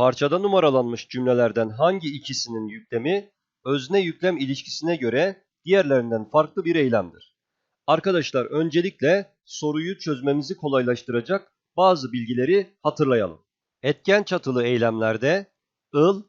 Parçada numaralanmış cümlelerden hangi ikisinin yüklemi özne yüklem ilişkisine göre diğerlerinden farklı bir eylemdir? Arkadaşlar öncelikle soruyu çözmemizi kolaylaştıracak bazı bilgileri hatırlayalım. Etken çatılı eylemlerde ıl,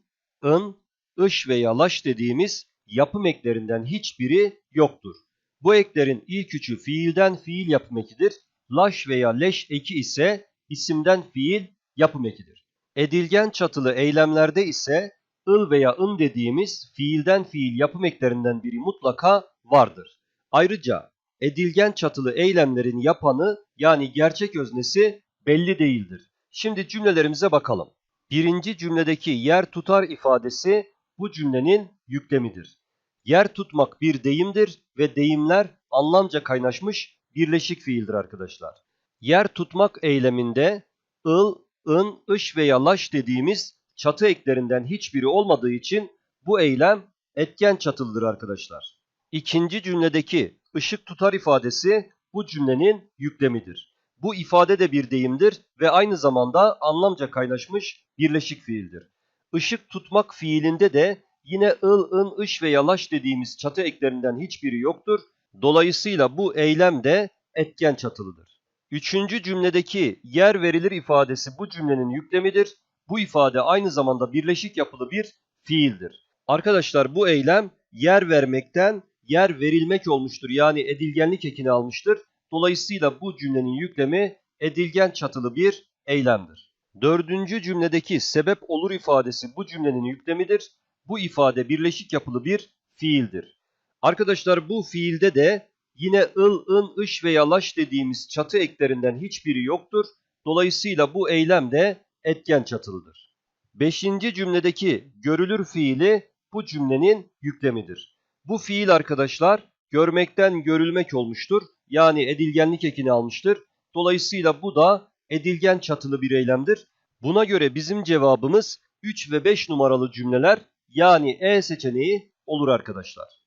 ın, ış veya laş dediğimiz yapım eklerinden hiçbiri yoktur. Bu eklerin ilk üçü fiilden fiil yapım ekidir. Laş veya leş eki ise isimden fiil yapım ekidir. Edilgen çatılı eylemlerde ise ıl veya ın dediğimiz fiilden fiil yapım eklerinden biri mutlaka vardır. Ayrıca edilgen çatılı eylemlerin yapanı yani gerçek öznesi belli değildir. Şimdi cümlelerimize bakalım. Birinci cümledeki yer tutar ifadesi bu cümlenin yüklemidir. Yer tutmak bir deyimdir ve deyimler anlamca kaynaşmış birleşik fiildir arkadaşlar. Yer tutmak eyleminde ıl, ın, ış veya laş dediğimiz çatı eklerinden hiçbiri olmadığı için bu eylem etken çatılıdır arkadaşlar. İkinci cümledeki ışık tutar ifadesi bu cümlenin yüklemidir. Bu ifade de bir deyimdir ve aynı zamanda anlamca kaynaşmış birleşik fiildir. Işık tutmak fiilinde de yine ıl, ın, ış ve yalaş dediğimiz çatı eklerinden hiçbiri yoktur. Dolayısıyla bu eylem de etken çatılıdır. Üçüncü cümledeki yer verilir ifadesi bu cümlenin yüklemidir. Bu ifade aynı zamanda birleşik yapılı bir fiildir. Arkadaşlar bu eylem yer vermekten yer verilmek olmuştur. Yani edilgenlik ekini almıştır. Dolayısıyla bu cümlenin yüklemi edilgen çatılı bir eylemdir. Dördüncü cümledeki sebep olur ifadesi bu cümlenin yüklemidir. Bu ifade birleşik yapılı bir fiildir. Arkadaşlar bu fiilde de yine ıl, ın, ış veya laş dediğimiz çatı eklerinden hiçbiri yoktur. Dolayısıyla bu eylem de etken çatılıdır. Beşinci cümledeki görülür fiili bu cümlenin yüklemidir. Bu fiil arkadaşlar görmekten görülmek olmuştur. Yani edilgenlik ekini almıştır. Dolayısıyla bu da edilgen çatılı bir eylemdir. Buna göre bizim cevabımız 3 ve 5 numaralı cümleler yani E seçeneği olur arkadaşlar.